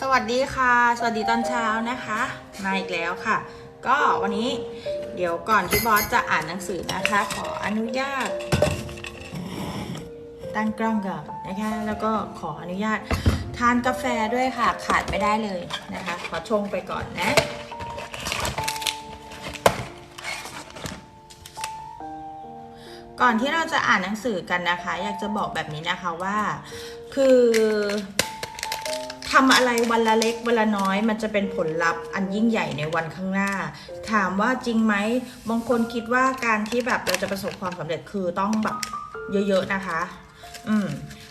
สวัสดีค่ะ สวัสดีตอนเช้านะคะมาอีกแล้วค่ะ ก็วันนี้เดี๋ยวก่อนที่บอสจะอ่านหนังสือนะคะ ขออนุญาต ตั้งกล้องก่อนนะคะแล้วก็ขออนุญาตทานกาแฟด้วยค่ะ ขาดไม่ได้เลยนะคะ ขอชงไปก่อนนะก่อนที่เราจะอ่านหนังสือกันนะคะ อยากจะบอกแบบนี้นะคะว่า คือทำอะไรวันละเล็กวันละน้อย มันจะเป็นผลลัพธ์อันยิ่งใหญ่ในวันข้างหน้า ถามว่าจริงไหมบางคนคิดว่าการที่แบบเราจะประสบความสำเร็จคือต้องแบบเยอะ ๆ นะคะ อืม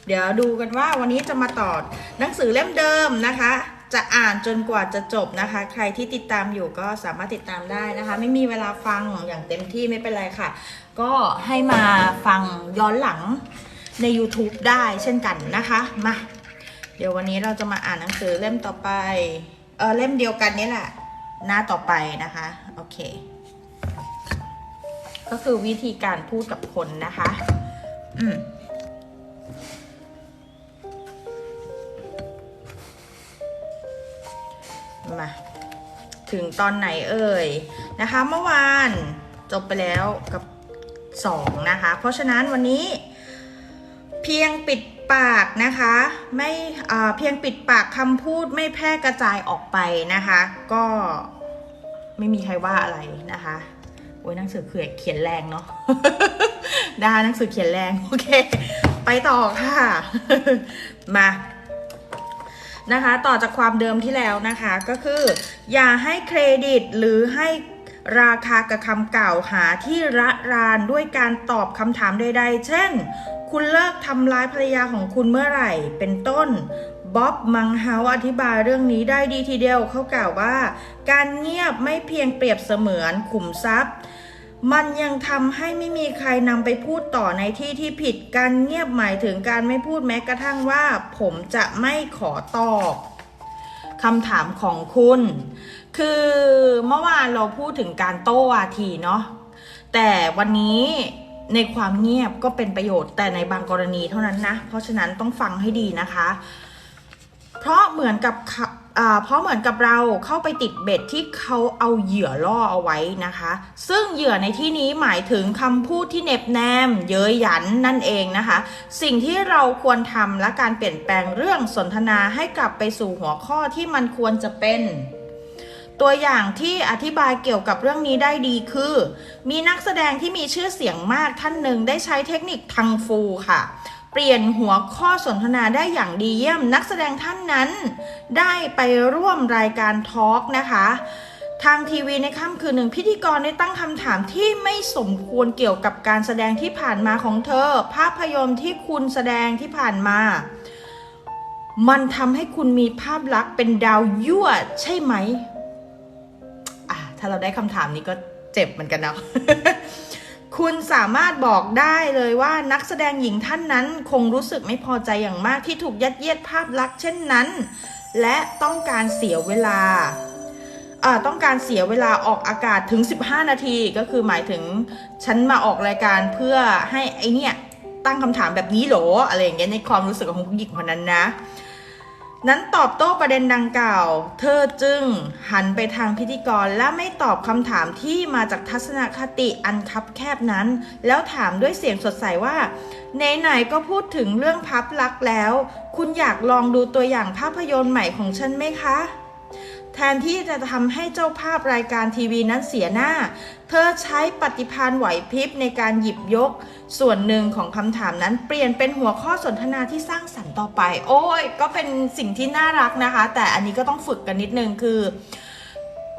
เดี๋ยวดูกันว่าวันนี้จะมาต่อหนังสือเล่มเดิมนะคะ จะอ่านจนกว่าจะจบนะคะ ใครที่ติดตามอยู่ก็สามารถติดตามได้นะคะ ไม่มีเวลาฟังอย่างเต็มที่ไม่เป็นไรค่ะ ก็ให้มาฟังย้อนหลัง ใน YouTube ได้เช่นกันนะคะมาเดี๋ยววันนี้เราจะมาอ่านหนังสือเล่มต่อไปเออเล่มเดียวกันนี่แหละ หน้าต่อไปนะคะ โอเค ก็คือวิธีการพูดกับคนนะคะ อืมมาถึงตอนไหนเอ่ยนะคะ เมื่อวานจบไปแล้วกับสองนะคะ เพราะฉะนั้นวันนี้ เพียงปิดปากนะคะไม่เพียงปิดปากคำพูดไม่แพร่กระจายออกไปนะคะ ก็ไม่มีใครว่าอะไรนะคะโอ้ยหนังสือเขียนเขียนแรงเนาะนะคะหนังสือเขียนแรงโอเค ไปต่อค่ะมานะคะ ต่อจากความเดิมที่แล้วนะคะ ก็คือ อย่าให้เครดิตหรือให้ ราคากับคำกล่าวหาที่ระรานด้วยการตอบคำถามใดๆ เช่น คุณเลิกทำร้ายภรรยาของคุณเมื่อไหร่ เป็นต้น บ๊อบมังเฮาอธิบายเรื่องนี้ได้ดีทีเดียวเขากล่าวว่า การเงียบไม่เพียงเปรียบเสมือนขุมทรัพย์ มันยังทำให้ไม่มีใครนำไปพูดต่อในที่ที่ผิด การเงียบหมายถึงการไม่พูดแม้กระทั่งว่า ผมจะไม่ขอตอบคำถามของคุณ คือเมื่อวานเราพูดถึงการโต้วาทีเนาะแต่วันนี้ในความเงียบก็เป็นประโยชน์แต่ในบางกรณีเท่านั้นนะ เพราะฉะนั้นต้องฟังให้ดีนะคะ เพราะเหมือนกับเขาอ่าเพราะเหมือนกับเราเข้าไปติดเบ็ดที่เขาเอาเหยื่อล่อเอาไว้นะคะ ซึ่งเหยื่อในที่นี้หมายถึงคำพูดที่เน็บแนม เย้ยหยันนั่นเองนะคะ สิ่งที่เราควรทำและการเปลี่ยนแปลงเรื่องสนทนาให้กลับไปสู่หัวข้อที่มันควรจะเป็น ตัวอย่างที่อธิบายเกี่ยวกับเรื่องนี้ได้ดีคือ มีนักแสดงที่มีชื่อเสียงมากท่านหนึ่งได้ใช้เทคนิคทังฟูค่ะ เปลี่ยนหัวข้อสนทนาได้อย่างดีเยี่ยม นักแสดงท่านนั้น ได้ไปร่วมรายการทอล์กนะคะทางทีวีในค่ำคืนหนึ่งพิธีกรได้ตั้งคำถามที่ไม่สมควรเกี่ยวกับการแสดงที่ผ่านมาของเธอ ภาพยนตร์ที่คุณแสดงที่ผ่านมา มันทำให้คุณมีภาพลักษณ์เป็นดาวยั่วใช่ไหม ถ้าเราได้คำถามนี้ก็เจ็บเหมือนกันเนาะคุณสามารถบอกได้เลยว่านักแสดงหญิงท่านนั้นคงรู้สึกไม่พอใจอย่างมากที่ถูกยัดเยียดภาพลักษณ์เช่นนั้น และต้องการเสียเวลาเอ่อต้องการเสียเวลาออกอากาศถึง 15 นาทีก็คือหมายถึงฉันมาออกรายการเพื่อให้ไอเนี่ยตั้งคำถามแบบนี้หรออะไรอย่างเงี้ยในความรู้สึกของผู้หญิงคนนั้นนะ นั้นตอบโต้ประเด็นดังกล่าว เธอจึงหันไปทางพิธีกรและไม่ตอบคำถามที่มาจากทัศนคติอันคับแคบนั้น แล้วถามด้วยเสียงสดใสว่า ไหนๆก็พูดถึงเรื่องพับลักแล้ว คุณอยากลองดูตัวอย่างภาพยนตร์ใหม่ของฉันไหมคะ แทนที่จะทำให้เจ้าภาพรายการทีวีนั้นเสียหน้า เธอใช้ปฏิภาณไหวพริบในการหยิบยก ส่วนหนึ่งของคำถามนั้นเปลี่ยนเป็นหัวข้อสนทนาที่สร้างสรรค์ต่อไป โอ้ย ก็เป็นสิ่งที่น่ารักนะคะ แต่อันนี้ก็ต้องฝึกกันนิดนึงคือ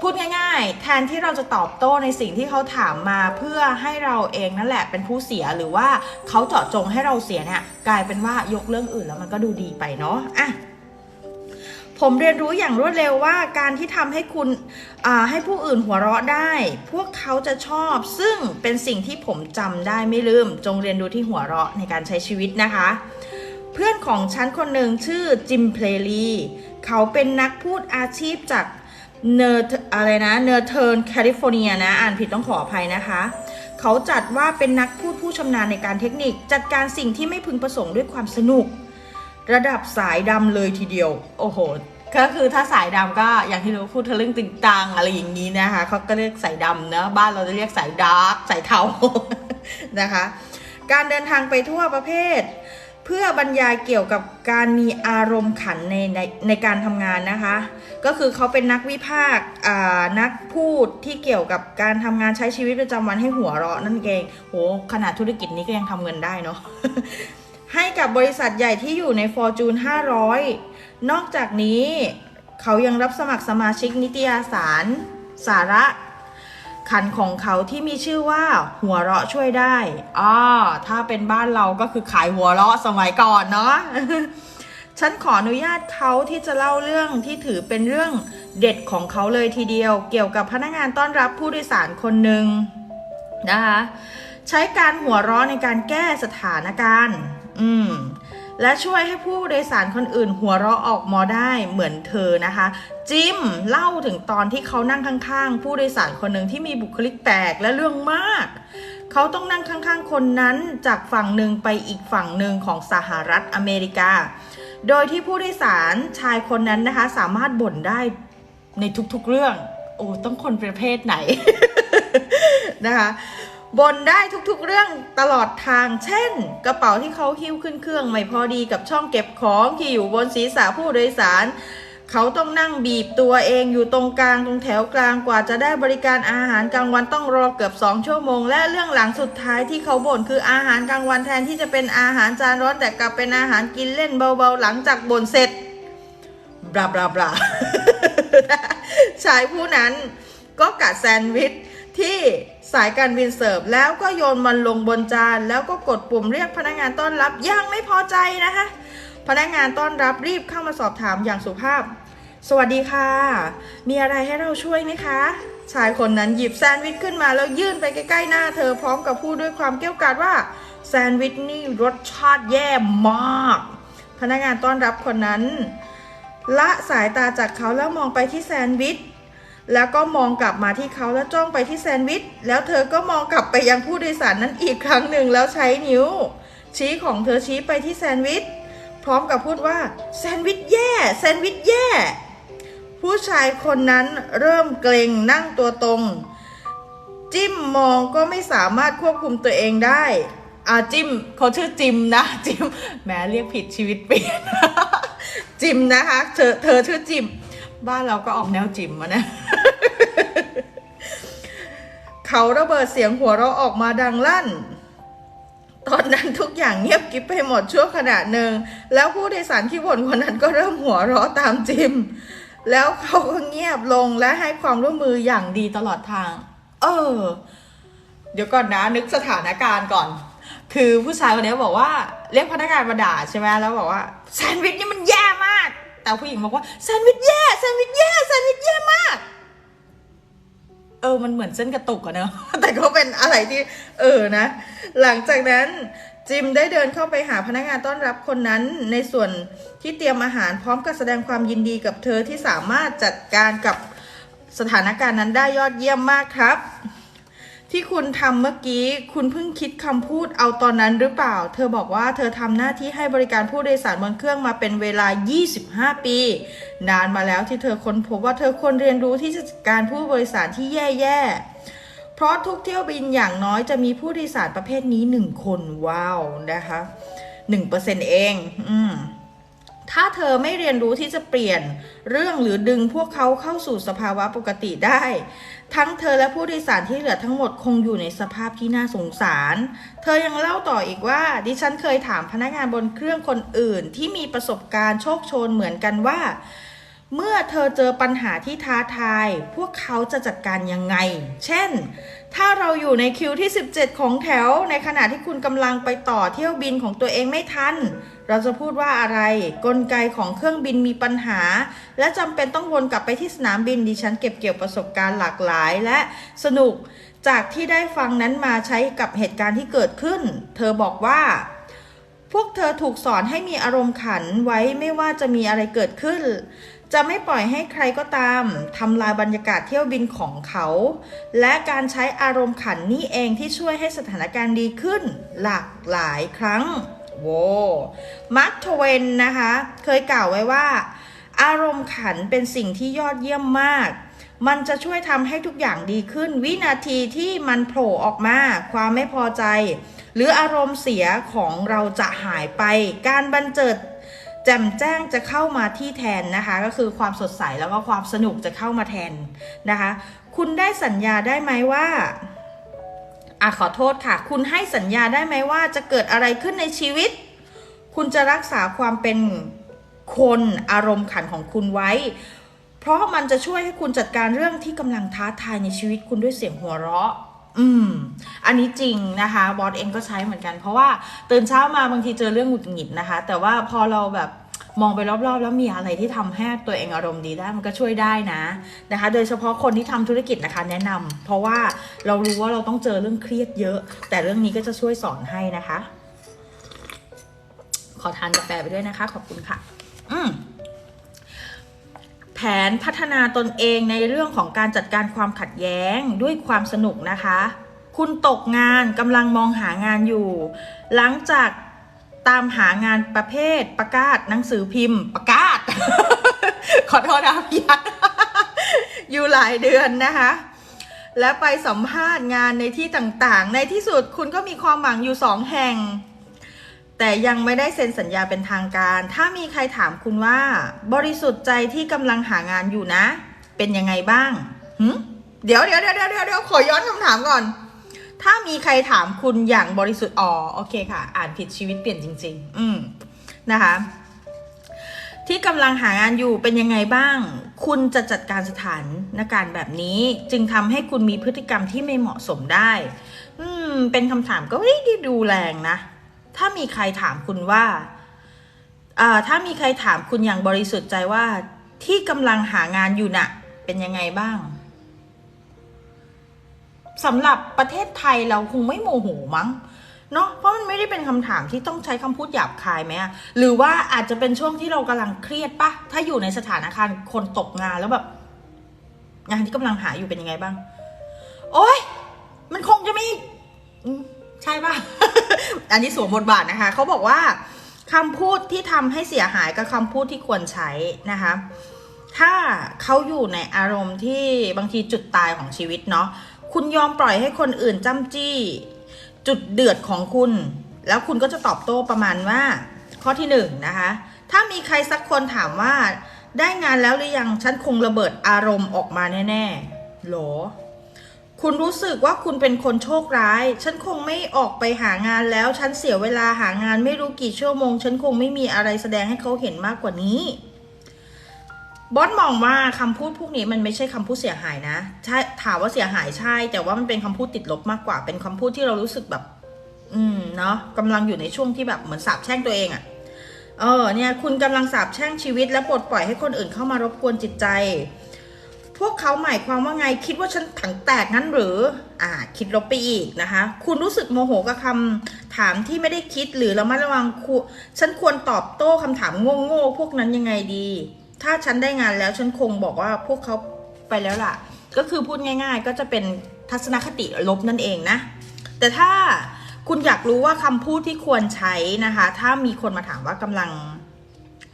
พูดง่ายๆ แทนที่เราจะตอบโต้ในสิ่งที่เขาถามมาเพื่อให้เราเองนั่นแหละเป็นผู้เสียหรือว่าเขาเจาะจงให้เราเสียเนี่ยกลายเป็นว่ายกเรื่องอื่นแล้วมันก็ดูดีไปเนาะอะ ผมเรียนรู้อย่างรวดเร็วว่าการที่ทำให้คุณให้ผู้อื่นหัวเราะได้ พวกเขาจะชอบ ซึ่งเป็นสิ่งที่ผมจำได้ไม่ลืม จงเรียนรู้ที่หัวเราะในการใช้ชีวิตนะคะ เพื่อนของฉันคนหนึ่งชื่อจิมเพลลีเขาเป็นนักพูดอาชีพจากเนอร์อะไรนะเนอร์เทิร์นแคลิฟอร์เนียนะ อ่านผิดต้องขออภัยนะคะ เขาจัดว่าเป็นนักพูดผู้ชำนาญในการเทคนิค จัดการสิ่งที่ไม่พึงประสงค์ด้วยความสนุก ระดับสายดำเลยทีเดียว โอ้โห ก็คือถ้าสายดำก็อย่างที่รู้พูดทะลึ่งติงตังอะไรอย่างนี้นะคะเขาก็เรียกสายดำนะบ้านเราจะเรียกสายดาร์กสายเทานะคะ การเดินทางไปทั่วประเภทเพื่อบรรยายเกี่ยวกับการมีอารมณ์ขันในในในการทำงานนะคะ ก็คือเขาเป็นนักวิพากษ์นักพูดที่เกี่ยวกับการทำงานใช้ชีวิตประจำวันให้หัวเราะนั่นเองโหขนาดธุรกิจนี้ก็ยังทำเงินได้เนาะ ให้กับบริษัทใหญ่ที่อยู่ใน Fortune 500 นอกจากนี้เขายังรับสมัครสมาชิกนิตยสารสาระขันของเขาที่มีชื่อว่าหัวเราะช่วยได้อ๋อถ้าเป็นบ้านเราก็คือขายหัวเราะสมัยก่อนเนาะ ฉันขออนุญาตเขาที่จะเล่าเรื่องที่ถือเป็นเรื่องเด็ดของเขาเลยทีเดียว เกี่ยวกับพนักงานต้อนรับผู้โดยสารคนหนึ่งนะคะ ใช้การหัวเราะในการแก้สถานการณ์ อืมและช่วยให้ผู้โดยสารคนอื่น หัวเราะออกมาได้เหมือนเธอนะคะ จิมเล่าถึงตอนที่เขานั่งข้างๆ ผู้โดยสารคนหนึ่งที่มีบุคลิกแปลกและเรื่องมาก เขาต้องนั่งข้างๆ คนนั้นจากฝั่งหนึ่งไปอีกฝั่งหนึ่งของสหรัฐอเมริกา โดยที่ผู้โดยสารชายคนนั้นนะคะ สามารถบ่นได้ในทุกๆเรื่อง โอ้ต้องคนประเภทไหนนะคะ บ่นได้ทุกๆเรื่องตลอดทาง เช่น กระเป๋าที่เขาหิ้วขึ้นเครื่องไม่พอดีกับช่องเก็บของที่อยู่บนศีรษะผู้โดยสาร เขาต้องนั่งบีบตัวเองอยู่ตรงกลางตรงแถวกลางกว่าจะได้บริการอาหารกลางวันต้องรอเกือบ2ชั่วโมง และเรื่องหลังสุดท้ายที่เขาบ่นคืออาหารกลางวันแทนที่จะเป็นอาหารจานร้อนแต่กลับเป็นอาหารกินเล่นเบาๆ หลังจากบ่นเสร็จบลาบลาบลาชายผู้นั้นก็กัดแซนด์วิชที่ สายการบินเสิร์ฟแล้วก็โยนมันลงบนจาน แล้วก็กดปุ่มเรียกพนักงานต้อนรับยังไม่พอใจนะคะ พนักงานต้อนรับรีบเข้ามาสอบถามอย่างสุภาพ สวัสดีค่ะ มีอะไรให้เราช่วยไหมคะ ชายคนนั้นหยิบแซนด์วิชขึ้นมาแล้วยื่นไปใกล้ๆหน้าเธอพร้อมกับพูดด้วยความเกี้ยวกาดว่าแซนด์วิชนี่รสชาติแย่มาก พนักงานต้อนรับคนนั้น ละสายตาจากเขาแล้วมองไปที่แซนด์วิช แล้วก็มองกลับมาที่เขาแล้วจ้องไปที่แซนด์วิช แล้วเธอก็มองกลับไปยังผู้โดยสารนั้นอีกครั้งหนึ่งแล้วใช้นิ้ว ชี้ของเธอชี้ไปที่แซนด์วิช พร้อมกับพูดว่าแซนด์วิชแย่แซนด์วิชแย่ ผู้ชายคนนั้นเริ่มเกรงนั่งตัวตรง จิ้มมองก็ไม่สามารถควบคุมตัวเองได้อ่าจิ้มเขาชื่อจิมนะจิมแหมเรียกผิดชีวิตเปลี่ยนจิมนะคะเธอเธอชื่อจิม บ้านเราก็ออกแนวจิมมานะ เขาระเบิดเสียงหัวเราะออกมาดังลั่น ตอนนั้นทุกอย่างเงียบกริบไปหมดชั่วขณะหนึ่ง แล้วผู้โดยสารที่บ่นคนนั้นก็เริ่มหัวเราะตามจิม แล้วเขาก็เงียบลงและให้ความร่วมมืออย่างดีตลอดทาง เออ เดี๋ยวก่อนนะนึกสถานการณ์ก่อน คือผู้ชายคนนี้บอกว่า เรียกพนักงานมาด่าใช่ไหมแล้วบอกว่าแซนด์วิชนี่มันแย่ แต่ผู้หญิงบอกว่าแซนด์วิชแย่แซนด์วิชแย่แซนด์วิชแย่มาก เออ มันเหมือนเส้นกระตุกอะเนอะแต่ก็เป็นอะไรที่ เออนะ หลังจากนั้นจิมได้เดินเข้าไปหาพนักงานต้อนรับคนนั้น ในส่วนที่เตรียมอาหารพร้อมกับแสดงความยินดีกับเธอที่สามารถจัดการกับสถานการณ์นั้นได้ยอดเยี่ยมมากครับ ที่คุณทำเมื่อกี้ คุณเพิ่งคิดคำพูดเอาตอนนั้นหรือเปล่า เธอบอกว่าเธอทำหน้าที่ให้บริการผู้โดยสารบนเครื่องมาเป็นเวลา 25 ปี นานมาแล้วที่เธอค้นพบว่าเธอควรเรียนรู้ที่จะจัดการผู้โดยสารที่แย่ๆ เพราะทุกเที่ยวบินอย่างน้อยจะมีผู้โดยสารประเภทนี้ 1 คนว้าวนะคะ1%เอง อืม ถ้าเธอไม่เรียนรู้ที่จะเปลี่ยนเรื่องหรือดึงพวกเขาเข้าสู่สภาวะปกติได้ ทั้งเธอและผู้โดยสารที่เหลือทั้งหมดคงอยู่ในสภาพที่น่าสงสาร เธอยังเล่าต่ออีกว่า ดิฉันเคยถามพนักงานบนเครื่องคนอื่นที่มีประสบการณ์โชคโชนเหมือนกันว่า เมื่อเธอเจอปัญหาที่ท้าทาย พวกเขาจะจัดการยังไง เช่นถ้าเราอยู่ในคิวที่ 17 ของแถว ในขณะที่คุณกำลังไปต่อเที่ยวบินของตัวเองไม่ทัน เราจะพูดว่าอะไร กลไกของเครื่องบินมีปัญหา และจำเป็นต้องวนกลับไปที่สนามบินดิฉันเก็บเกี่ยวประสบการณ์หลากหลายและสนุกจากที่ได้ฟังนั้นมาใช้กับเหตุการณ์ที่เกิดขึ้น เธอบอกว่า พวกเธอถูกสอนให้มีอารมณ์ขันไว้ไม่ว่าจะมีอะไรเกิดขึ้น จะไม่ปล่อยให้ใครก็ตามทำลายบรรยากาศเที่ยวบินของเขา และการใช้อารมณ์ขันนี่เองที่ช่วยให้สถานการณ์ดีขึ้น หลากหลายครั้ง โวมาร์คทเวนนะคะ เคยกล่าวไว้ว่า อารมณ์ขันเป็นสิ่งที่ยอดเยี่ยมมาก มันจะช่วยทำให้ทุกอย่างดีขึ้น วินาทีที่มันโผล่ออกมา ความไม่พอใจ หรืออารมณ์เสียของเราจะหายไป การบันเจิดแจ่มแจ้งจะเข้ามาที่แทนนะคะ ก็คือความสดใสแล้วก็ความสนุกจะเข้ามาแทนนะคะ คุณได้สัญญาได้ไหมว่า อะขอโทษค่ะ คุณให้สัญญาได้ไหมว่าจะเกิดอะไรขึ้นในชีวิต คุณจะรักษาความเป็นคนอารมณ์ขันของคุณไว้ เพราะมันจะช่วยให้คุณจัดการเรื่องที่กำลังท้าทายในชีวิตคุณด้วยเสียงหัวเราะ อืม อันนี้จริงนะคะบอสเองก็ใช้เหมือนกัน เพราะว่าตื่นเช้ามาบางทีเจอเรื่องหงุดหงิดนะคะ แต่ว่าพอเราแบบ มองไปรอบๆ แล้วมีอะไรที่ทำให้ตัวเองอารมณ์ดีได้มันก็ช่วยได้นะนะคะ โดยเฉพาะคนที่ทำธุรกิจนะคะแนะนำเพราะว่าเรารู้ว่าเราต้องเจอเรื่องเครียดเยอะ แต่เรื่องนี้ก็จะช่วยสอนให้นะคะ ขอทานกาแฟไปด้วยนะคะ ขอบคุณค่ะ อืมแผนพัฒนาตนเองในเรื่องของการจัดการความขัดแย้งด้วยความสนุกนะคะ คุณตกงานกำลังมองหางานอยู่ หลังจาก ตามหางานประเภทประกาศหนังสือพิมพ์ประกาศ ขอโทษนะพี่ยันอยู่หลายเดือนนะคะ และไปสัมภาษณ์งานในที่ต่างๆ ในที่สุดคุณก็มีความหวังอยู่สองแห่ง แต่ยังไม่ได้เซ็นสัญญาเป็นทางการ ถ้ามีใครถามคุณว่า บริสุทธิ์ใจที่กำลังหางานอยู่นะ เป็นยังไงบ้างเดี๋ยวเดี๋ยวเดี๋ยวเดี๋ยวเดี๋ยวขอย้อนคำถามก่อน ถ้ามีใครถามคุณอย่างบริสุทธิ์อ๋อโอเคค่ะ อ่านผิดชีวิตเปลี่ยนจริง ๆ อืมนะคะ ที่กำลังหางานอยู่เป็นยังไงบ้าง คุณจะจัดการสถานการณ์แบบนี้ จึงทำให้คุณมีพฤติกรรมที่ไม่เหมาะสมได้ อืม เป็นคำถามก็ไม่ได้ดูแรงนะ ถ้ามีใครถามคุณว่าอ่าถ้ามีใครถามคุณอย่างบริสุทธิ์ใจว่าที่กำลังหางานอยู่น่ะ เป็นยังไงบ้าง สำหรับประเทศไทยเราคงไม่โมโหมั้งเนาะเพราะมันไม่ได้เป็นคำถามที่ต้องใช้คำพูดหยาบคายไหมอะหรือว่าอาจจะเป็นช่วงที่เรากำลังเครียดปะถ้าอยู่ในสถานการณ์คนตกงานแล้วแบบงานที่กำลังหาอยู่เป็นยังไงบ้าง โอ๊ยมันคงจะไม่ใช่ปะอันนี้สวมบทบาทนะคะเขาบอกว่าคำพูดที่ทำให้เสียหายกับคำพูดที่ควรใช้นะคะ ถ้าเขาอยู่ในอารมณ์ที่บางทีจุดตายของชีวิตเนาะ คุณยอมปล่อยให้คนอื่นจ้ำจี้ จุดเดือดของคุณ แล้วคุณก็จะตอบโต้ประมาณว่า ข้อที่หนึ่งนะคะ ถ้ามีใครสักคนถามว่า ได้งานแล้วหรือยังฉันคงระเบิดอารมณ์ออกมาแน่ๆหรอ คุณรู้สึกว่าคุณเป็นคนโชคร้าย ฉันคงไม่ออกไปหางานแล้ว ฉันเสียเวลาหางานไม่รู้กี่ชั่วโมง ฉันคงไม่มีอะไรแสดงให้เขาเห็นมากกว่านี้ บอสมองว่าคำพูดพวกนี้มันไม่ใช่คำพูดเสียหายนะใช่ถามว่าเสียหายใช่ แต่ว่ามันเป็นคำพูดติดลบมากกว่า เป็นคำพูดที่เรารู้สึกแบบ อืมเนาะกำลังอยู่ในช่วงที่แบบเหมือนสาบแช่งตัวเองอะ่ะเออเนี่ยคุณกำลังสาบแช่งชีวิต และปลดปล่อยให้คนอื่นเข้ามารบกวนจิตใจ พวกเขาหมายความว่าไงคิดว่าฉันถังแตกงั้นหรือ อ่า คิดลบไปอีกนะคะ คุณรู้สึกโมโหกับคำถามที่ไม่ได้คิดหรือระมัดระวังฉันควรตอบโต้คำถามโง่ๆพวกนั้นยังไงดี ถ้าฉันได้งานแล้วฉันคงบอกว่าพวกเขาไปแล้วล่ะ ก็คือพูดง่าย ๆ ก็จะเป็นทัศนคติลบนั่นเองนะ แต่ถ้าคุณอยากรู้ว่าคำพูดที่ควรใช้นะคะ ถ้ามีคนมาถามว่ากำลัง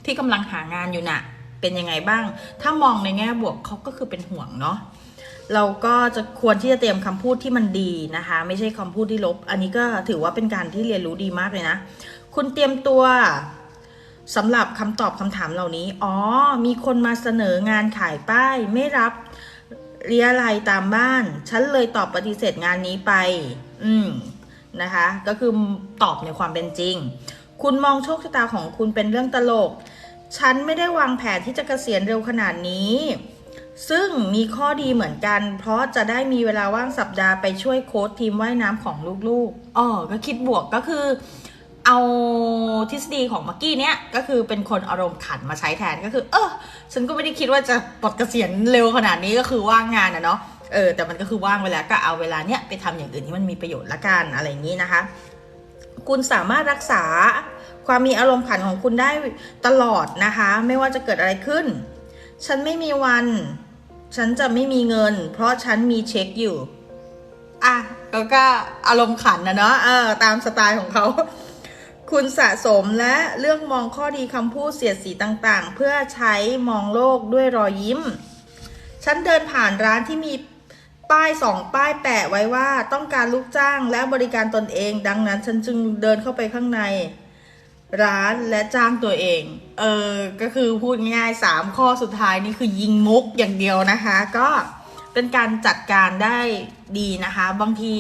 ที่กำลังหางานอยู่น่ะ เป็นยังไงบ้าง ถ้ามองในแง่บวกเขาก็คือเป็นห่วงเนาะเราก็จะควรที่จะเตรียมคำพูดที่มันดีนะคะ ไม่ใช่คำพูดที่ลบ อันนี้ก็ถือว่าเป็นการที่เรียนรู้ดีมากเลยนะ คุณเตรียมตัว สำหรับคำตอบคำถามเหล่านี้ อ๋อ มีคนมาเสนองานขายป้าย ไม่รับเรียอะไรยตามบ้าน ฉันเลยตอบปฏิเสธงานนี้ไป อืม นะคะ ก็คือตอบในความเป็นจริง คุณมองโชคชะตาของคุณเป็นเรื่องตลก ฉันไม่ได้วางแผนที่จะเกษียณเร็วขนาดนี้ ซึ่งมีข้อดีเหมือนกัน เพราะจะได้มีเวลาว่างสัปดาห์ไปช่วยโค้ชทีมว่ายน้ำของลูกๆ อ๋อ ก็คิดบวกก็คือ เอาทฤษฎีของมื่อกี้เนี้ยก็คือเป็นคนอารมณ์ขันมาใช้แทนก็คือ เออฉันก็ไม่ได้คิดว่าจะปลดเกษียณเร็วขนาดนี้ก็คือว่างงานอะเนาะเออแต่มันก็คือว่างไปแล้วก็เอาเวลาเนี้ยไปทำอย่างอื่นที่มันมีประโยชน์ละกันอะไรอย่างนี้นะคะ คุณสามารถรักษาความมีอารมณ์ขันของคุณได้ตลอดนะคะ ไม่ว่าจะเกิดอะไรขึ้น ฉันไม่มีวัน ฉันจะไม่มีเงิน เพราะฉันมีเช็คอยู่อะแล้วก็อารมณ์ขันนะเนาะเออตามสไตล์ของเขา คุณสะสมและเลือกมองข้อดีคำพูดเสียดสีต่างๆ เพื่อใช้มองโลกด้วยรอยยิ้ม ฉันเดินผ่านร้านที่มีป้ายสองป้ายแปะไว้ว่าต้องการลูกจ้างและบริการตนเอง ดังนั้นฉันจึงเดินเข้าไปข้างใน ร้านและจ้างตัวเอง เออ ก็คือพูดง่ายๆสามข้อสุดท้ายนี่คือยิงมุกอย่างเดียวนะคะ ก็เป็นการจัดการได้ดีนะคะ บางที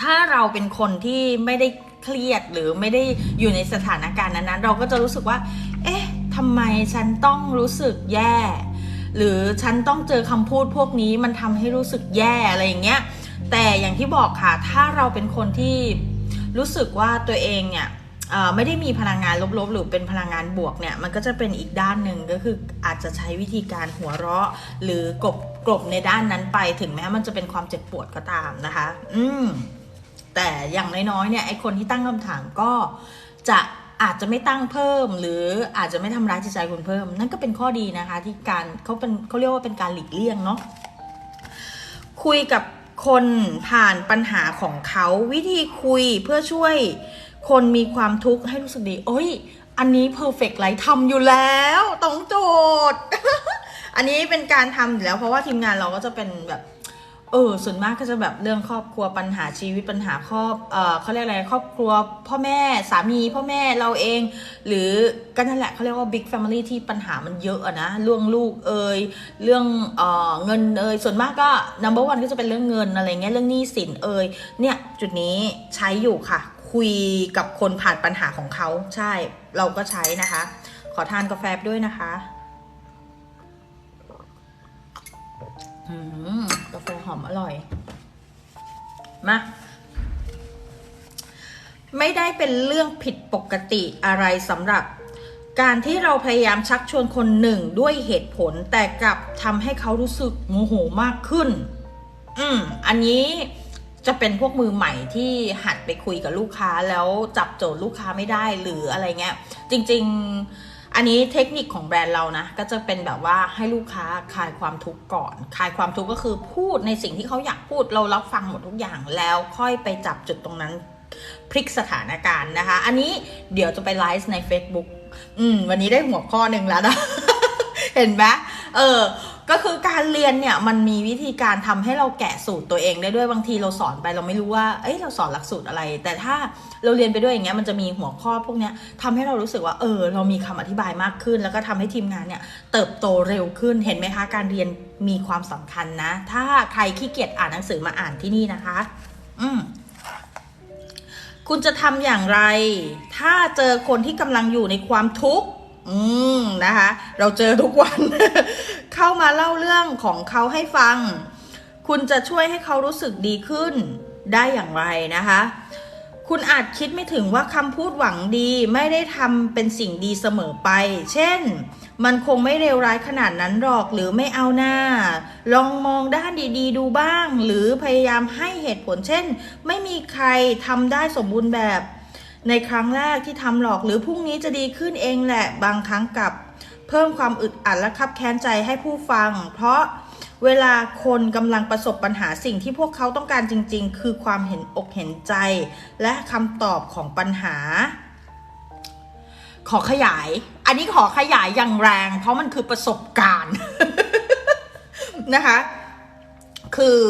ถ้าเราเป็นคนที่ไม่ได้เครียดหรือไม่ได้อยู่ในสถานการณ์นั้นๆ เราก็จะรู้สึกว่า เอ๊ะทำไมฉันต้องรู้สึกแย่ หรือฉันต้องเจอคำพูดพวกนี้มันทำให้รู้สึกแย่อะไรอย่างเงี้ย แต่อย่างที่บอกค่ะ ถ้าเราเป็นคนที่รู้สึกว่าตัวเองเนี่ยไม่ได้มีพลังงานลบๆ หรือเป็นพลังงานบวกเนี่ยมันก็จะเป็นอีกด้านหนึ่งก็คืออาจจะใช้วิธีการหัวเราะ หรือกลบกลบในด้านนั้นไปถึงแม้มันจะเป็นความเจ็บปวดก็ตามนะคะ อืม แต่อย่างน้อยๆเนี่ยไอคนที่ตั้งคำถามก็จะอาจจะไม่ตั้งเพิ่ม หรืออาจจะไม่ทำร้ายจิตใจคุณเพิ่ม นั่นก็เป็นข้อดีนะคะ ที่การเขาเป็นเขาเรียกว่าเป็นการหลีกเลี่ยงเนาะคุยกับคนผ่านปัญหาของเขาวิธีคุยเพื่อช่วยคนมีความทุกข์ให้รู้สึกดี โอ้ย อันนี้ perfect ไลท์ทำอยู่แล้วต้องโจทย์ อันนี้เป็นการทำอยู่แล้วเพราะว่าทีมงานเราก็จะเป็นแบบ เออส่วนมากก็จะแบบเรื่องครอบครัวปัญหาชีวิตปัญหาครอบเออเขาเรียกอะไรครอบครัวพ่อแม่สามีพ่อแม่เราเอง หรือก็นั่นแหละเขาเรียกว่า big family ที่ปัญหามันเยอะอะนะเรื่องลูกเอยเรื่องเออเงินเอยส่วนมากก็ number one ก็จะเป็นเรื่องเงินอะไรเงี้ยเรื่องหนี้สินเอยเนี่ยจุดนี้ใช้อยู่ค่ะ คุยกับคนผ่านปัญหาของเขาใช่เราก็ใช้นะคะ ขอทานกาแฟด้วยนะคะ กาแฟหอมอร่อย มา ไม่ได้เป็นเรื่องผิดปกติอะไรสำหรับ การที่เราพยายามชักชวนคนหนึ่งด้วยเหตุผลแต่กลับทำให้เขารู้สึกโมโหมากขึ้น อืม อันนี้จะเป็นพวกมือใหม่ที่หัดไปคุยกับลูกค้าแล้วจับโจทย์ลูกค้าไม่ได้หรืออะไรเงี้ย จริง ๆ อันนี้เทคนิคของแบรนด์เรานะก็จะเป็นแบบว่าให้ลูกค้าคลายความทุกข์ก่อน คลายความทุกข์ก็คือพูดในสิ่งที่เขาอยากพูดเรารับฟังหมดทุกอย่างแล้วค่อยไปจับจุดตรงนั้นพลิกสถานการณ์นะคะ อันนี้เดี๋ยวจะไปไลฟ์ใน Facebook อืมวันนี้ได้หัวข้อหนึ่งแล้วนะ เห็นไหมเออ ก็คือการเรียนเนี่ยมันมีวิธีการทำให้เราแกะสูตรตัวเองได้ด้วยบางทีเราสอนไปเราไม่รู้ว่าเอ้ยเราสอนหลักสูตรอะไร แต่ถ้าเราเรียนไปด้วยอย่างเงี้ยมันจะมีหัวข้อพวกเนี้ยทำให้เรารู้สึกว่าเออ เรามีคำอธิบายมากขึ้น แล้วก็ทำให้ทีมงานเนี่ยเติบโตเร็วขึ้นเห็นไหมคะ การเรียนมีความสำคัญนะ ถ้าใครขี้เกียจอ่านหนังสือมาอ่านที่นี่นะคะ อืมคุณจะทำอย่างไร ถ้าเจอคนที่กำลังอยู่ในความทุกข์ อืมนะคะ เราเจอทุกวัน เข้ามาเล่าเรื่องของเขาให้ฟัง คุณจะช่วยให้เขารู้สึกดีขึ้นได้อย่างไรนะคะ คุณอาจคิดไม่ถึงว่าคำพูดหวังดีไม่ได้ทำเป็นสิ่งดีเสมอไป เช่น มันคงไม่เลวร้ายขนาดนั้นหรอกหรือไม่เอาหน้า ลองมองด้านดีๆ ดูบ้าง หรือพยายามให้เหตุผลเช่น ไม่มีใครทำได้สมบูรณ์แบบ ในครั้งแรกที่ทำหรอกหรือพรุ่งนี้จะดีขึ้นเองแหละบางครั้งกับเพิ่มความอึดอัดและคับแค้นใจให้ผู้ฟัง เพราะเวลาคนกำลังประสบปัญหาสิ่งที่พวกเขาต้องการจริง ๆ คือความเห็นอกเห็นใจ และคำตอบของปัญหา ขอขยาย อันนี้ขอขยายอย่างแรง เพราะมันคือประสบการณ์นะคะ คือ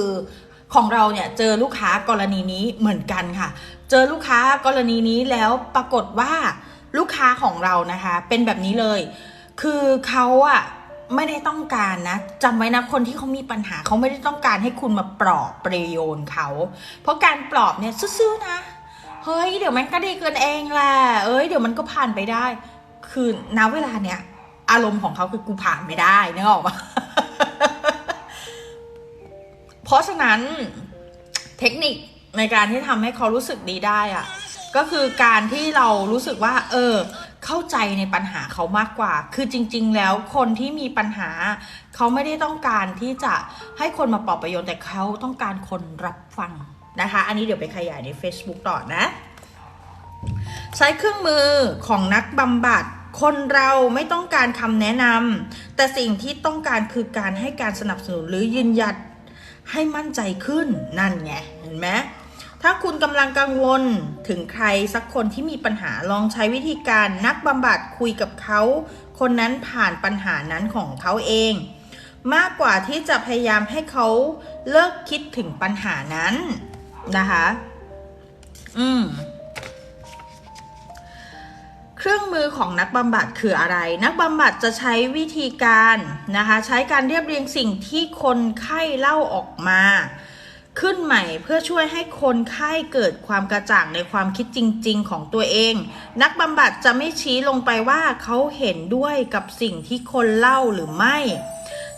ของเราเนี่ยเจอลูกค้ากรณีนี้เหมือนกันค่ะ เจอลูกค้ากรณีนี้แล้วปรากฏว่าลูกค้าของเรานะคะ เป็นแบบนี้เลย คือเขาอะไม่ได้ต้องการนะจำไว้นะคนที่เขามีปัญหาเขาไม่ได้ต้องการให้คุณมาปลอบประโยนเขา เพราะการปลอบเนี่ยซื่อๆนะเฮ้ยเดี๋ยวมันก็ดีเกินเองแหละเอ้ยเดี๋ยวมันก็ผ่านไปได้ คือณเวลาเนี้ยอารมณ์ของเขาคือกูผ่านไม่ได้นึกออกปะเพราะฉะนั้นเทคนิค ในการที่ทำให้เขารู้สึกดีได้อะก็คือการที่เรารู้สึกว่า เออ เข้าใจในปัญหาเขามากกว่า คือจริง ๆ แล้วคนที่มีปัญหา เขาไม่ได้ต้องการที่จะให้คนมาปลอบประโยชน์แต่เขาต้องการคนรับฟังนะคะ อันนี้เดี๋ยวไปขยายใน Facebook ต่อนะ ใช้เครื่องมือของนักบำบัดคนเราไม่ต้องการคำแนะนำแต่สิ่งที่ต้องการคือการให้การสนับสนุนหรือยืนยันให้มั่นใจขึ้นนั่นไงเห็นไหม ถ้าคุณกำลังกังวลถึงใครสักคนที่มีปัญหาลองใช้วิธีการนักบำบัดคุยกับเขา คนนั้นผ่านปัญหานั้นของเขาเอง มากกว่าที่จะพยายามให้เขาเลิกคิดถึงปัญหานั้นนะคะ อืมเครื่องมือของนักบำบัดคืออะไร นักบำบัดจะใช้วิธีการนะคะ ใช้การเรียบเรียงสิ่งที่คนไข้เล่าออกมา ขึ้นใหม่เพื่อช่วยให้คนไข้เกิดความกระจ่างในความคิดจริง ๆ ของตัวเอง นักบำบัดจะไม่ชี้ลงไปว่าเขาเห็นด้วยกับสิ่งที่คนเล่าหรือไม่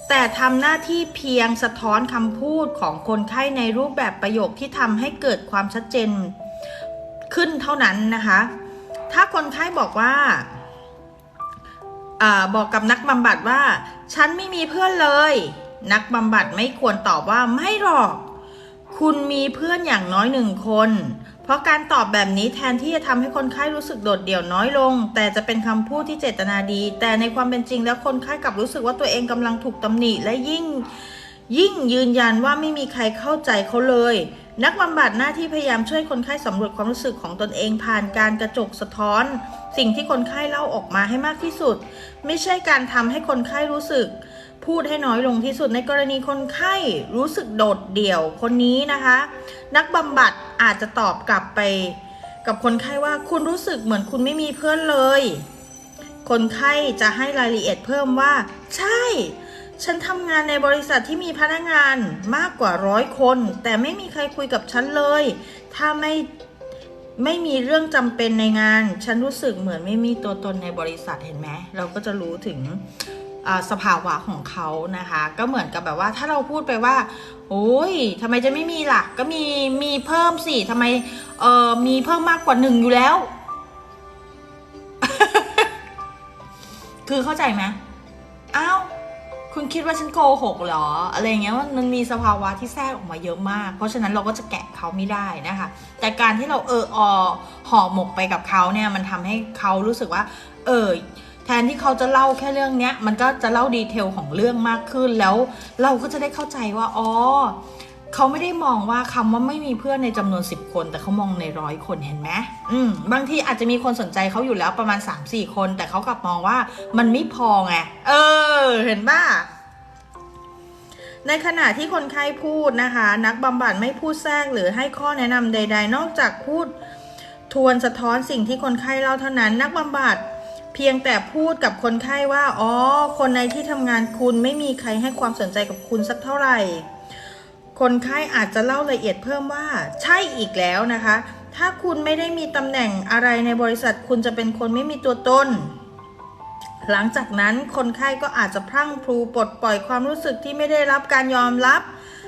แต่ทำหน้าที่เพียงสะท้อนคำพูดของคนไข้ในรูปแบบประโยคที่ทำให้เกิดความชัดเจนขึ้นเท่านั้นนะคะ ถ้าคนไข้บอกว่าอาบอกกับนักบำบัดว่า ฉันไม่มีเพื่อนเลย นักบำบัดไม่ควรตอบว่าไม่หรอก คุณมีเพื่อนอย่างน้อยหนึ่งคน เพราะการตอบแบบนี้แทนที่จะทำให้คนไข้รู้สึกโดดเดี่ยวน้อยลง แต่จะเป็นคำพูดที่เจตนาดี แต่ในความเป็นจริงแล้วคนไข้กลับรู้สึกว่าตัวเองกำลังถูกตำหนิและยิ่งยิ่งยืนยันว่าไม่มีใครเข้าใจเขาเลย นักบำบัดหน้าที่พยายามช่วยคนไข้สำรวจความรู้สึกของตนเองผ่านการกระจกสะท้อน สิ่งที่คนไข้เล่าออกมาให้มากที่สุด ไม่ใช่การทำให้คนไข้รู้สึก พูดให้น้อยลงที่สุดในกรณีคนไข้รู้สึกโดดเดี่ยวคนนี้นะคะ นักบำบัดอาจจะตอบกลับไปกับคนไข้ว่าคุณรู้สึกเหมือนคุณไม่มีเพื่อนเลย คนไข้จะให้รายละเอียดเพิ่มว่า ใช่ ฉันทำงานในบริษัทที่มีพนักงานมากกว่าร้อยคน แต่ไม่มีใครคุยกับฉันเลย ถ้าไม่ไม่มีเรื่องจำเป็นในงาน ฉันรู้สึกเหมือนไม่มีตัวตนในบริษัทเห็นไหม เราก็จะรู้ถึง สภาวะของเขานะคะ ก็เหมือนกับแบบว่าถ้าเราพูดไปว่าโอ้ยทำไมจะไม่มีล่ะ ก็มีมีเพิ่มสิทำไมเออมีเพิ่มมากกว่าหนึ่งอยู่แล้ว คือเข้าใจไหมอ้าวคุณคิดว่าฉันโกหกเหรอ อะไรเงี้ยว่ามันมีสภาวะที่แทรกออกมาเยอะมาก เพราะฉะนั้นเราก็จะแกะเขาไม่ได้นะคะ แต่การที่เราเอออห่อหมกไปกับเขาเนี่ย มันทำให้เขารู้สึกว่า เออ แทนที่เขาจะเล่าแค่เรื่องเนี้ย มันก็จะเล่าดีเทลของเรื่องมากขึ้นแล้วเราก็จะได้เข้าใจว่าอ๋อเขาไม่ได้มองว่าคำว่าไม่มีเพื่อนในจำนวน 10 คน แต่เขามองในร้อยคนเห็นไหมอืมบางทีอาจจะมีคนสนใจเขาอยู่แล้วประมาณ 3-4 คน แต่เขากลับมองว่ามันไม่พอไงเออ เห็นป่ะในขณะที่คนไข้พูดนะคะ นักบำบัดไม่พูดแทรกหรือให้ข้อแนะนำใด ๆ นอกจากพูดทวนสะท้อนสิ่งที่คนไข้เล่าเท่านั้น นักบำบัด เพียงแต่พูดกับคนไข้ว่า อ๋อ คนในที่ทำงานคุณไม่มีใครให้ความสนใจกับคุณสักเท่าไหร่ คนไข้อาจจะเล่าละเอียดเพิ่มว่า ใช่อีกแล้วนะคะ ถ้าคุณไม่ได้มีตำแหน่งอะไรในบริษัทคุณจะเป็นคนไม่มีตัวตน หลังจากนั้นคนไข้ก็อาจจะพรั่งพรูปลดปล่อยความรู้สึกที่ไม่ได้รับการยอมรับ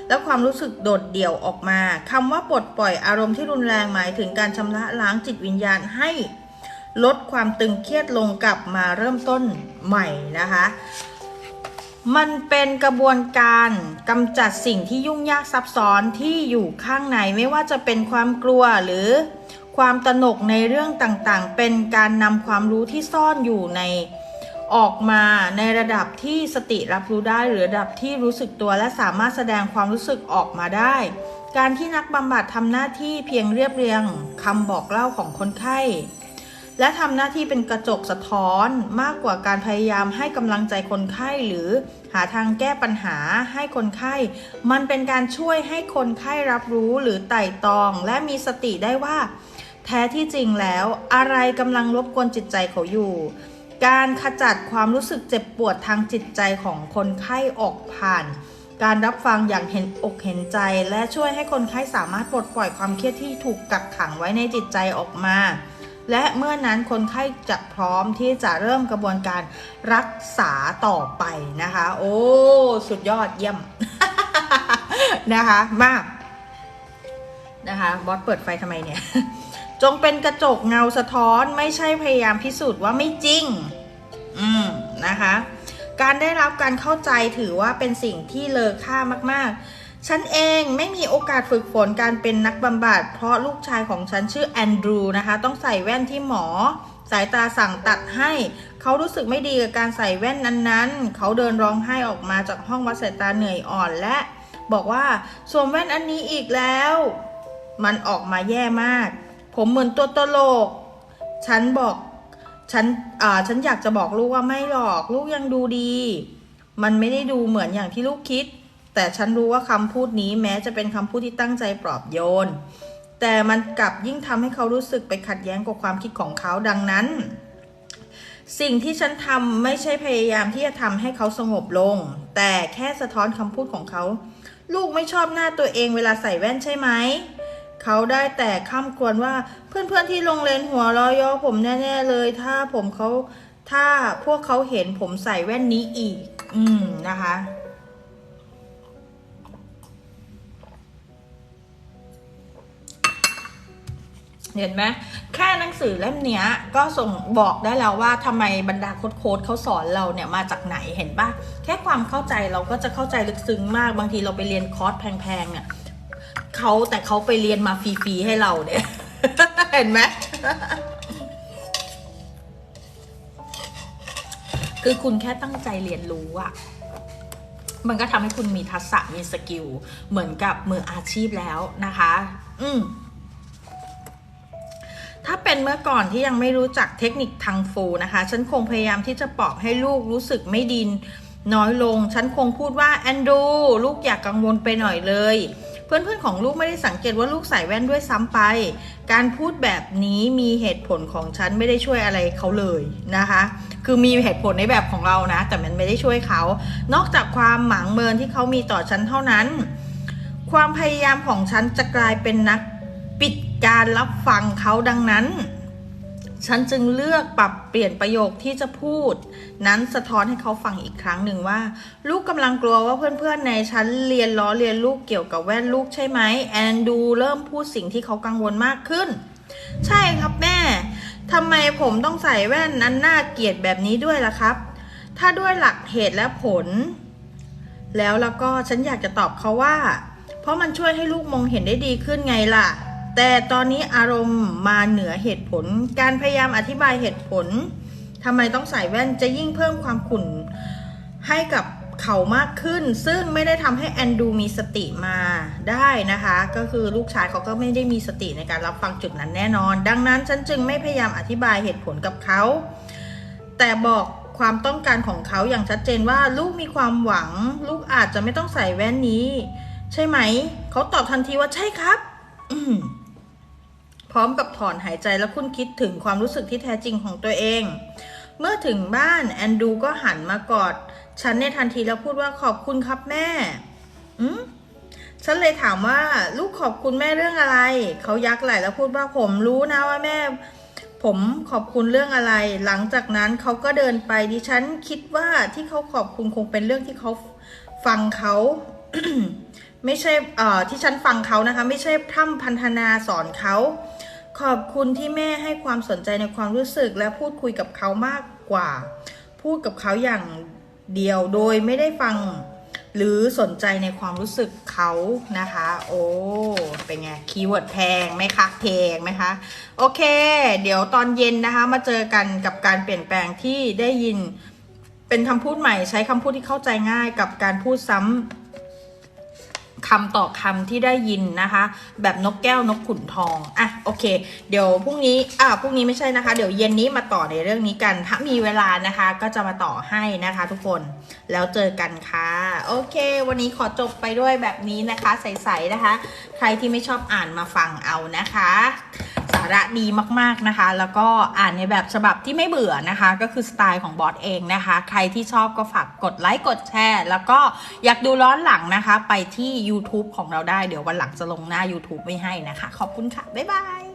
และความรู้สึกโดดเดี่ยวออกมา คำว่าปลดปล่อยอารมณ์ที่รุนแรงหมายถึงการชำระล้างจิตวิญญาณให้ ลดความตึงเครียดลงกลับมาเริ่มต้นใหม่นะคะ มันเป็นกระบวนการกำจัดสิ่งที่ยุ่งยากซับซ้อนที่อยู่ข้างในไม่ว่าจะเป็นความกลัวหรือความตระหนกในเรื่องต่างๆ เป็นการนำความรู้ที่ซ่อนอยู่ในออกมาในระดับที่สติรับรู้ได้หรือระดับที่รู้สึกตัวและสามารถแสดงความรู้สึกออกมาได้ การที่นักบำบัดทำหน้าที่เพียงเรียบเรียงคำบอกเล่าของคนไข้ และทำหน้าที่เป็นกระจกสะท้อนมากกว่าการพยายามให้กำลังใจคนไข้หรือหาทางแก้ปัญหาให้คนไข้ มันเป็นการช่วยให้คนไข้รับรู้หรือไต่ตอง และมีสติได้ว่า แท้ที่จริงแล้ว อะไรกำลังรบกวนจิตใจเขาอยู่ การขจัดความรู้สึกเจ็บปวดทางจิตใจของคนไข้ออกผ่าน การรับฟังอย่างเห็นอกเห็นใจ และช่วยให้คนไข้สามารถปลดปล่อยความเครียดที่ถูกกักขังไว้ในจิตใจออกมา และเมื่อนั้นคนไข้จะพร้อมที่จะเริ่มกระบวนการรักษาต่อไปนะคะ โอ้ สุดยอดเยี่ยมนะคะมากนะคะบอสเปิดไฟทำไมเนี่ย จงเป็นกระจกเงาสะท้อนไม่ใช่พยายามพิสูจน์ว่าไม่จริง อืมนะคะ การได้รับการเข้าใจถือว่าเป็นสิ่งที่เลอค่ามากๆ ฉันเองไม่มีโอกาสฝึกฝนการเป็นนักบำบัด เพราะลูกชายของฉันชื่อแอนดรูนะคะ ต้องใส่แว่นที่หมอ สายตาสั่งตัดให้ เขารู้สึกไม่ดีกับการใส่แว่นนั้นๆ เขาเดินร้องไห้ออกมาจากห้องวัดสายตาเหนื่อยอ่อนและ บอกว่าสวมแว่นอันนี้อีกแล้ว มันออกมาแย่มาก ผมเหมือนตัวตลก ฉันบอกฉันอ่าฉันอยากจะบอกลูกว่าไม่หรอกลูกยังดูดี มันไม่ได้ดูเหมือนอย่างที่ลูกคิด แต่ฉันรู้ว่าคำพูดนี้แม้จะเป็นคำพูดที่ตั้งใจปลอบโยน แต่มันกลับยิ่งทำให้เขารู้สึกไปขัดแย้งกับความคิดของเขาดังนั้น สิ่งที่ฉันทำไม่ใช่พยายามที่จะทำให้เขาสงบลง แต่แค่สะท้อนคำพูดของเขา ลูกไม่ชอบหน้าตัวเองเวลาใส่แว่นใช่ไหมเขาได้แต่ข้ามควรว่าเพื่อนๆที่โรงเรียนหัวรอยอผมแน่ๆเลย ถ้าผมเขาถ้าพวกเขาเห็นผมใส่แว่นนี้อีก อืมนะคะ เห็นไหมแค่หนังสือเล่มนี้ก็ส่งบอกได้แล้วว่าทำไมบรรดาโค้ดๆเขาสอนเราเนี่ยมาจากไหนเห็นปะแค่ความเข้าใจเราก็จะเข้าใจลึกซึ้งมากบางทีเราไปเรียนคอร์สแพงๆเนี่ยเขาแต่เขาไปเรียนมาฟรีๆให้เราเนี่ยเห็นไหมคือคุณแค่ตั้งใจเรียนรู้อะมันก็ทำให้คุณมีทักษะมีสกิลเหมือนกับมืออาชีพแล้วนะคะ อืม ถ้าเป็นเมื่อก่อนที่ยังไม่รู้จักเทคนิคทางฟูนะคะ ฉันคงพยายามที่จะปลอบให้ลูกรู้สึกไม่ดิน น้อยลง ฉันคงพูดว่าแอนดูลูกอยากกังวลไปหน่อยเลย เพื่อนๆของลูกไม่ได้สังเกตว่าลูกใส่แว่นด้วยซ้ำไป การพูดแบบนี้มีเหตุผลของฉันไม่ได้ช่วยอะไรเขาเลยนะคะ คือมีเหตุผลในแบบของเรานะ แต่มันไม่ได้ช่วยเขา นอกจากความหมางเมินที่เขามีต่อฉันเท่านั้น ความพยายามของฉันจะกลายเป็นนัก การรับฟังเขาดังนั้น ฉันจึงเลือกปรับเปลี่ยนประโยคที่จะพูด นั้นสะท้อนให้เขาฟังอีกครั้งหนึ่งว่า ลูกกำลังกลัวว่าเพื่อนๆในชั้นเรียนล้อเรียนลูกเกี่ยวกับแว่นลูกใช่ไหมแอนดูเริ่มพูดสิ่งที่เขากังวลมากขึ้น ใช่ครับแม่ทำไมผมต้องใส่แว่นอันน่าเกลียดแบบนี้ด้วยล่ะครับ ถ้าด้วยหลักเหตุและผล แล้วแล้วก็ฉันอยากจะตอบเขาว่า เพราะมันช่วยให้ลูกมองเห็นได้ดีขึ้นไงล่ะ แต่ตอนนี้อารมณ์มาเหนือเหตุผล การพยายามอธิบายเหตุผลทำไมต้องใส่แว่นจะยิ่งเพิ่มความขุ่นให้กับเขามากขึ้น ซึ่งไม่ได้ทำให้แอนดูมีสติมาได้นะคะ ก็คือลูกชายเขาก็ไม่ได้มีสติในการรับฟังจุดนั้นแน่นอน ดังนั้นฉันจึงไม่พยายามอธิบายเหตุผลกับเขา แต่บอกความต้องการของเขาอย่างชัดเจนว่าลูกมีความหวัง ลูกอาจจะไม่ต้องใส่แว่นนี้ ใช่ไหม เขาตอบทันทีว่าใช่ครับ อืม ร้อมกับถอนหายใจและคุณคิดถึงความรู้สึกที่แท้จริงของตัวเอง เมื่อถึงบ้านแอนดูก็หันมากอด ฉันในทันทีแล้วพูดว่าขอบคุณครับแม่อืมฉันเลยถามว่าลูกขอบคุณแม่เรื่องอะไร เขายักไหล่แล้วพูดว่าผมรู้นะว่าแม่ ผมขอบคุณเรื่องอะไร หลังจากนั้นเขาก็เดินไปดิฉันคิดว่าที่เขาขอบคุณคงเป็นเรื่องที่เขาฟังเขาไม่ใช่เอ่อที่ฉันฟังเขานะคะ ไม่ใช่พร่ำพันธนาสอนเขา ขอบคุณที่แม่ให้ความสนใจในความรู้สึกและพูดคุยกับเขามากกว่า พูดกับเขาอย่างเดียวโดยไม่ได้ฟังหรือสนใจในความรู้สึกเขานะคะ โอ้ เป็นไง คีย์เวิร์ดแพงไหมคะแพงไหมคะ โอเค เดี๋ยวตอนเย็นนะคะ มาเจอกันกับการเปลี่ยนแปลงที่ได้ยิน เป็นคำพูดใหม่ใช้คำพูดที่เข้าใจง่ายกับการพูดซ้ำ คำต่อคำที่ได้ยินนะคะ แบบนกแก้วนกขุนทอง อะโอเค เดี๋ยวพรุ่งนี้อ่าพรุ่งนี้ไม่ใช่นะคะ เดี๋ยวเย็นนี้มาต่อในเรื่องนี้กัน ถ้ามีเวลานะคะ ก็จะมาต่อให้นะคะ ทุกคนแล้วเจอกันค่ะ โอเค วันนี้ขอจบไปด้วยแบบนี้นะคะ ใสๆนะคะ ใครที่ไม่ชอบอ่านมาฟังเอานะคะาระดีมากๆนะคะ แล้วก็อ่านในแบบฉบับที่ไม่เบื่อนะคะ ก็คือสไตล์ของบอสเองนะคะ ใครที่ชอบก็ฝากกดไลค์กดแชร์ แล้วก็อยากดูร้อนหลังนะคะ ไปที่ YouTube ของเราได้เดี๋ยววันหลังจะลงหน้า YouTube ไว้ให้นะคะ ขอบคุณค่ะ บ๊ายบาย